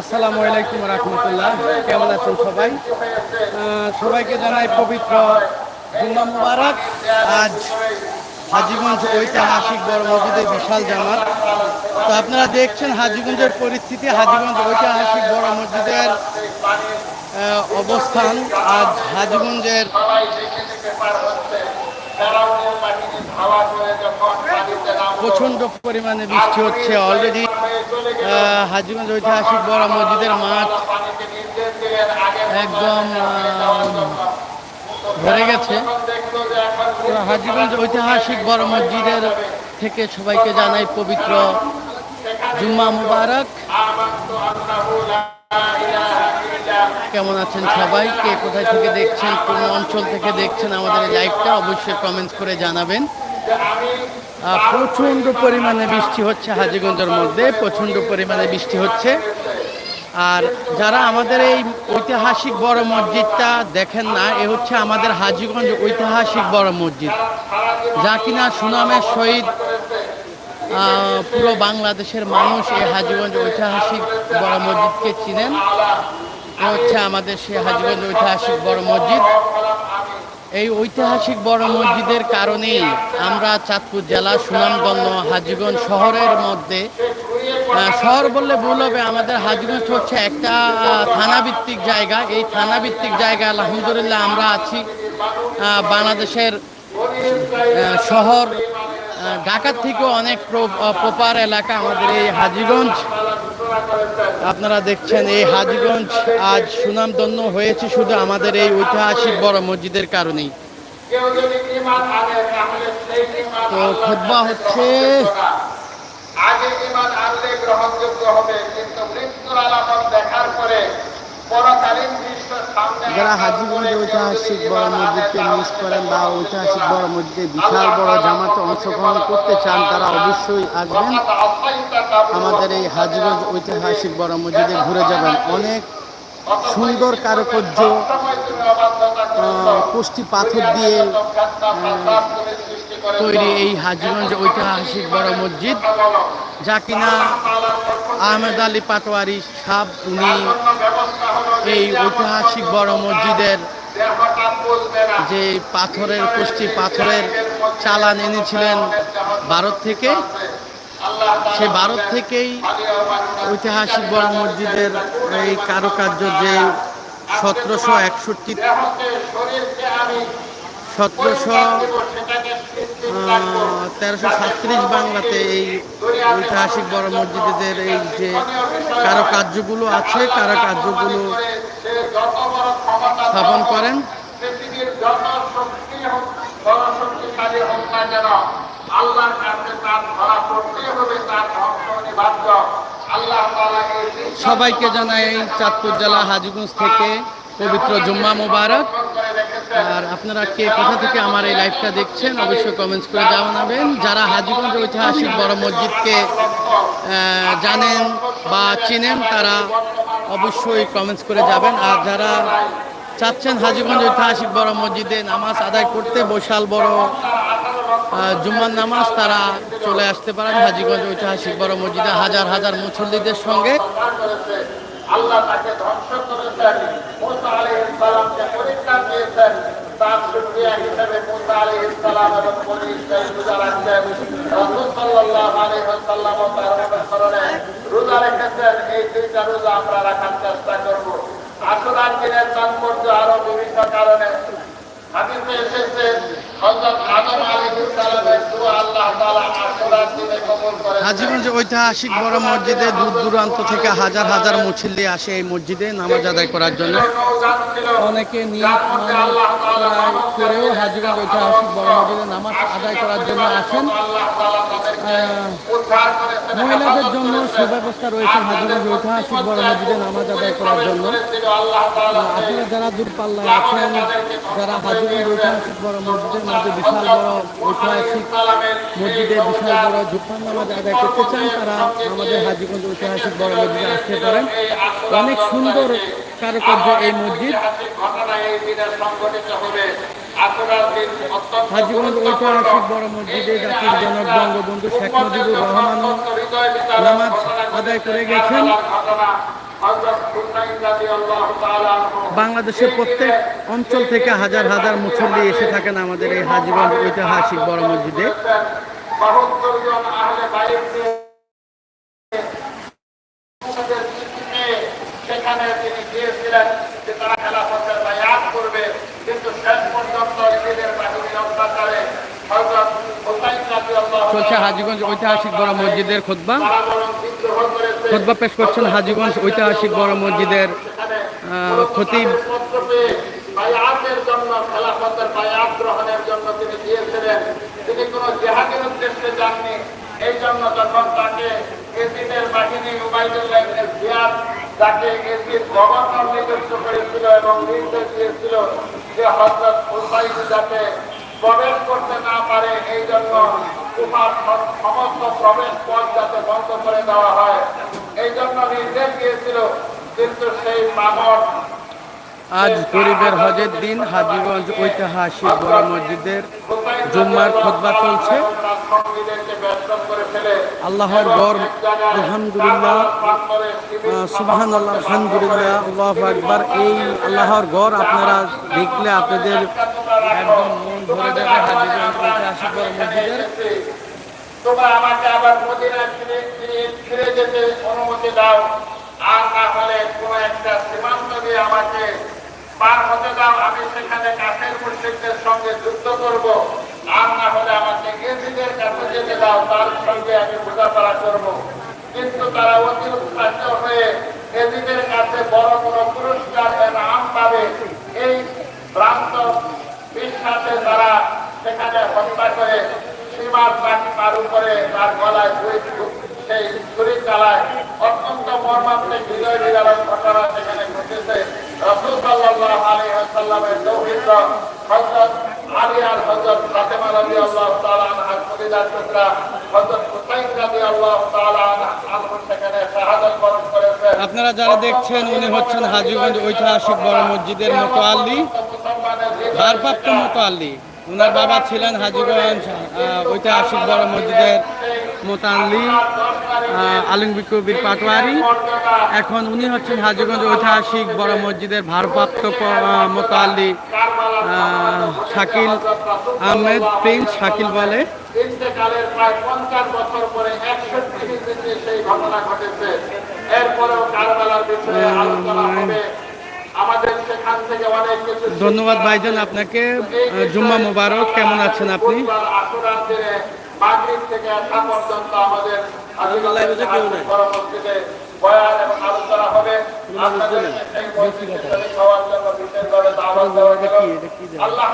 আসসালামু আলাইকুম রহমতুল্লাহ। কেমন আছেন সবাই? সবাইকে জানাই পবিত্র মুবারক। আজ হাজিগঞ্জ ঐতিহাসিক বড় মসজিদের বিশাল জামাত। তো আপনারা দেখছেন হাজিগঞ্জের পরিস্থিতি, হাজিগঞ্জ ঐতিহাসিক বড় মসজিদের অবস্থান। আজ হাজিগঞ্জের প্রচণ্ড পরিমাণে বৃষ্টি হচ্ছে। অলরেডি হাজিগঞ্জ ঐতিহাসিক বড় মসজিদের মাঠ একদম ভরে গেছে। হাজিগঞ্জ ঐতিহাসিক বড় মসজিদের থেকে সবাইকে জানাই পবিত্র জুম্মা মুবারক। কেমন আছেন সবাই? কে কোথায় থেকে দেখছেন কোন অঞ্চল থেকে দেখছেন আমাদের লাইভটা অবশ্যই কমেন্টস করে জানাবেন। প্রচণ্ড পরিমাণে বৃষ্টি হচ্ছে হাজিগঞ্জের মধ্যে প্রচণ্ড পরিমাণে বৃষ্টি হচ্ছে। আর যারা আমাদের এই ঐতিহাসিক বড় মসজিদটা দেখেন না এ হচ্ছে আমাদের হাজিগঞ্জ ঐতিহাসিক বড় মসজিদ। যা কিনা সুনামের আহ, পুরো বাংলাদেশের মানুষ এই হাজিগঞ্জ ঐতিহাসিক বড় মসজিদকে চিনেন। হচ্ছে আমাদের সেই হাজিগঞ্জ ঐতিহাসিক বড় মসজিদ। এই ঐতিহাসিক বড় মসজিদের কারণেই আমরা চাঁদপুর জেলা সুনামগঞ্জ হাজিগঞ্জ শহরের মধ্যে শহর বললে ভুল হবে, আমাদের হাজিগঞ্জ হচ্ছে একটা থানাভিত্তিক জায়গা। এই থানাভিত্তিক জায়গা, আলহামদুলিল্লাহ, আমরা আছি বাংলাদেশের শহর ঢাকার থেকেও অনেক প্রপার এলাকা আমাদের এই হাজিগঞ্জ। আপনারা দেখছেন এই হাজিগঞ্জ আজ সুনামধন্য হয়েছে শুধু আমাদের এই ঐতিহাসিক বড় মসজিদের কারণেই। তো খুতবা হচ্ছে আগে ইমান আনলে গ্রহণযোগ্য হবে, কিন্তু মৃত্যুর দেখার পরে যারা হাজিগঞ্জ ঐতিহাসিক বড় মসজিদকে মিস করেন বা ঐতিহাসিক বড় মসজিদে বিশাল বড় জামাতে অংশগ্রহণ করতে চান তারা অবশ্যই আসবেন। আমাদের এই হাজিগঞ্জ ঐতিহাসিক বড় মসজিদে ঘুরে যাবেন। অনেক সুন্দর কারুকার্য কোষ্ঠী পাথর দিয়ে তৈরি এই হাজিগঞ্জ ঐতিহাসিক বড় মসজিদ। যা কিনা আহমেদ আলী পাটোয়ারি সাহ উনি এই ঐতিহাসিক বড় মসজিদের যে পাথরের কোষ্ঠী পাথরের চালান এনেছিলেন ভারত থেকে সে ভারত থেকেই ঐতিহাসিক বড় মসজিদের এই কারুকার্য যে সতেরোশো একষট্টি সতেরোশো তেরোশো সাতত্রিশ বাংলাতে এই ঐতিহাসিক বড় মসজিদের এই যে কারুকার্যগুলো আছে, কারুকার্যগুলো স্থাপন করেন। আল্লাহর কাছে তার ধরা পড়তে হবে, তার সবাইকে জানাই চাঁদপুর জেলা হাজিগঞ্জ থেকে পবিত্র জুম্মা মোবারক। আর আপনারা কে কোথা থেকে আমার এই লাইভটা দেখছেন, অবশ্যই কমেন্টস করে জানাবেন। যারা হাজিগঞ্জ ঐতিহাসিক বড় মসজিদকে জানেন বা চেনেন, তারা অবশ্যই কমেন্টস করে যাবেন। আর যারা চাচ্ছেন হাজিগঞ্জ ঐতিহাসিক বড় মসজিদে নামাজ আদায় করতে, বৈশাল বড় জুম্মার নামাজ তারা চলে আসতে পারেন হাজিগঞ্জ ঐতিহাসিক বড় মসজিদে হাজার হাজার মুসল্লিদের সঙ্গে। তার আরও বিভিন্ন কারণে। এসেছে। হাজিগঞ্জ ঐতিহাসিক বড় মসজিদে দূর দূরান্ত থেকে হাজার হাজার মুসল্লি আসে এই মসজিদে নামাজ আদায় করার জন্য। অনেকে নিয়ত করেও হাজিগঞ্জ ঐতিহাসিক বড় মসজিদে নামাজ আদায় করার জন্য আসেন। মহিলাদের জন্য সুব্যবস্থা রয়েছে হাজিগঞ্জ ঐতিহাসিক বড় মসজিদে নামাজ আদায় করার জন্য। আপনারা যারা দূরপাল্লায় আছেন যারা হাজিগঞ্জ ঐতিহাসিক বড় মসজিদের মধ্যে বিশাল বড় ঐতিহাসিক মসজিদে বিশাল বড় জুফান নামাজ আদায় করতে চান, তারা আমাদের হাজিগঞ্জ ঐতিহাসিক বড় মসজিদে আসতে পারেন। অনেক সুন্দর কারুকার্য এই মসজিদ। হাজিগঞ্জ ঐতিহাসিক বড় মসজিদে জাতির জনক বঙ্গবন্ধু শেখ মুজিবুর রহমানও আদায় করে গেছেন। বাংলাদেশের প্রত্যেক অঞ্চল থেকে হাজার হাজার মুসল্লি এসে থাকেন আমাদের এই হাজিগঞ্জ ঐতিহাসিক বড় মসজিদে। বাহাত্তর জন আহলে বাইত নিয়ে মুহাম্মদের চিঠিতে সেখানে তিনি গিয়েছিলেন যে তারা খেলাফতের বায়াত করবে কিন্তু শেষ পর্যন্ত এদের বাহিনীর অত্যাচারে হযরত হুসাইন রাদিয়াল্লাহু চলছে হাজিগঞ্জ ঐতিহাসিক বড় মসজিদের খোদবা তারা বরং বিদ্রোহ করেছে খোদবা পেশ করছেন হাজিগঞ্জ ঐতিহাসিক বড় মসজিদের খতিব। এই জন্য তাকে গভর্নর নিযুক্ত করেছিল এবং নির্দেশ দিয়েছিল যে হজরত হুসাইন যাতে প্রবেশ করতে না পারে সমস্ত প্রবেশ পথ যাতে বন্ধ করে দেওয়া হয় এই জন্য নির্দেশ দিয়েছিল কিন্তু সেই মামর আজ গরিবের হজের দিন হাজিগঞ্জ ঐতিহাসিক বড় মসজিদের জুম্মার খোদবা চলছে। আল্লাহর গর আলহামদুলিল্লাহ সুবাহান আল্লাহ আলহামদুলিল্লাহ, আল্লাহ আকবার। এই আল্লাহর গড় আপনারা দেখলে আপনাদের একদম মন ভরে যাবে হাজিগঞ্জ ঐতিহাসিক বড় মসজিদের। তোমরা আমাকে আবার মদিনায় ফিরে ফিরে ফিরে যেতে অনুমতি দাও। আর না হলে কোনো একটা সীমান্ত দিয়ে আমাকে পার হতে দাও। আমি সেখানে কাফের মুশরিকদের সঙ্গে যুদ্ধ করব। আর না হলে আমাকে এজিদের কাছে যেতে দাও। তার সঙ্গে আমি বোঝাপড়া করব। কিন্তু তারা অতি উৎসাহিত হয়ে এজিদের কাছে বড় কোনো পুরস্কার নাম পাবে। এই ভ্রান্ত বিশ্বাসে তারা সেখানে হত্যা করে সীমার পাখি পার উপরে তার গলায় সেই ছুরি চালায় অত্যন্ত মর্মান্তিক হৃদয় বিদারক ঘটনা সেখানে ঘটেছে। রসুল সাল্লাল্লাহু আলাইহি ওয়াসাল্লামের দৌহিত্র হযরত আলী আর হযরত ফাতেমা রাদিয়াল্লাহু তাআলা আনহার কলিজার টুকরা। হযরত হুসাইন রাদিয়াল্লাহু তাআলা আনহু সেখানে শাহাদাত বরণ করেছেন আপনারা যারা দেখছেন উনি হচ্ছেন হাজিগঞ্জ ঐতিহাসিক বড় মসজিদের মুসলমানের হৃদয় ভারপ্রাপ্ত মোতোয়াল্লি। ওনার বাবা ছিলেন হাজিগঞ্জ ঐতিহাসিক বড় মসজিদের মোতাল্লি আলমগীর কবির পাটোয়ারি। এখন উনি হচ্ছেন হাজিগঞ্জ ঐতিহাসিক বড় মসজিদের ভারপ্রাপ্ত মোতাল্লি শাকিল আহমেদ প্রিন্স শাকিল বলে। প্রায় পঞ্চাশ বছর পরে সেই ঘটনা ঘটেছে এরপরেও কারবালার বিষয়ে আলোচনা হবে। ধন্যবাদ ভাইজান আপনাকে। জুম্মা মোবারক কেমন আছেন আপনি? আল্লাহ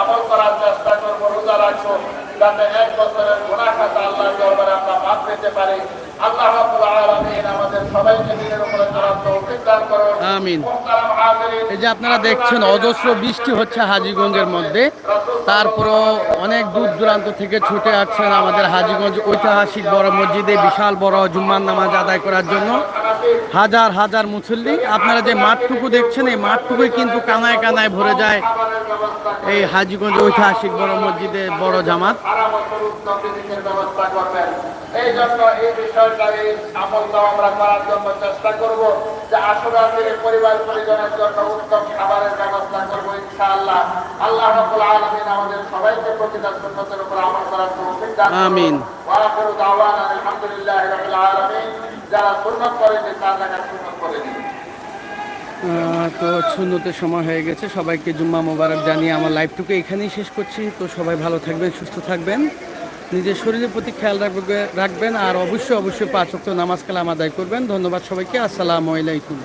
আমল করার চেষ্টা করব রোজা রাখব যাতে এক বছরের খাতা আমরা মাফ পেতে পারে। আল্লাহ রাব্বুল আলামিন আমাদের সবাইকে দিনের উপরে চলার তৌফিক দান করুন। আমিন। এই যে আপনারা দেখছেন অজস্র বৃষ্টি হচ্ছে হাজিগঞ্জের মধ্যে। তারপরও অনেক দূর দূরান্ত থেকে ছুটে আসছেন আমাদের হাজিগঞ্জ ঐতিহাসিক বড় মসজিদে বিশাল বড় জুম্মার নামাজ আদায় করার জন্য। হাজার হাজার মুসল্লি। আপনারা যে মাঠটুকু দেখছেন এই মাঠটুকুই কিন্তু কানায় কানায় ভরে যায় এই হাজিগঞ্জ ঐতিহাসিক বড় মসজিদে বড় জামাত। এই জন্য এই আমলটা আমরা করার জন্য চেষ্টা করব যে দিনের পরিবার পরিজনের জন্য উত্তম খাবারের ব্যবস্থা করব ইনশাআল্লাহ। আল্লাহ রাব্বুল আলামিন আমাদের সবাইকে প্রতিটা সুন্নতের উপর আমল করার তৌফিক দান আমিন। ওয়া আখিরু দাওয়ানা আলহামদুলিল্লাহি রাব্বিল আলামিন। তো শূন্যতের সময় হয়ে গেছে। সবাইকে জুম্মা মোবারক জানিয়ে আমার লাইভটুকু এখানেই শেষ করছি। তো সবাই ভালো থাকবেন, সুস্থ থাকবেন। নিজের শরীরের প্রতি খেয়াল রাখবে- রাখবেন আর অবশ্যই অবশ্যই পাঁচ নামাজ কালাম আদায় করবেন। ধন্যবাদ সবাইকে। আসসালামু আলাইকুম।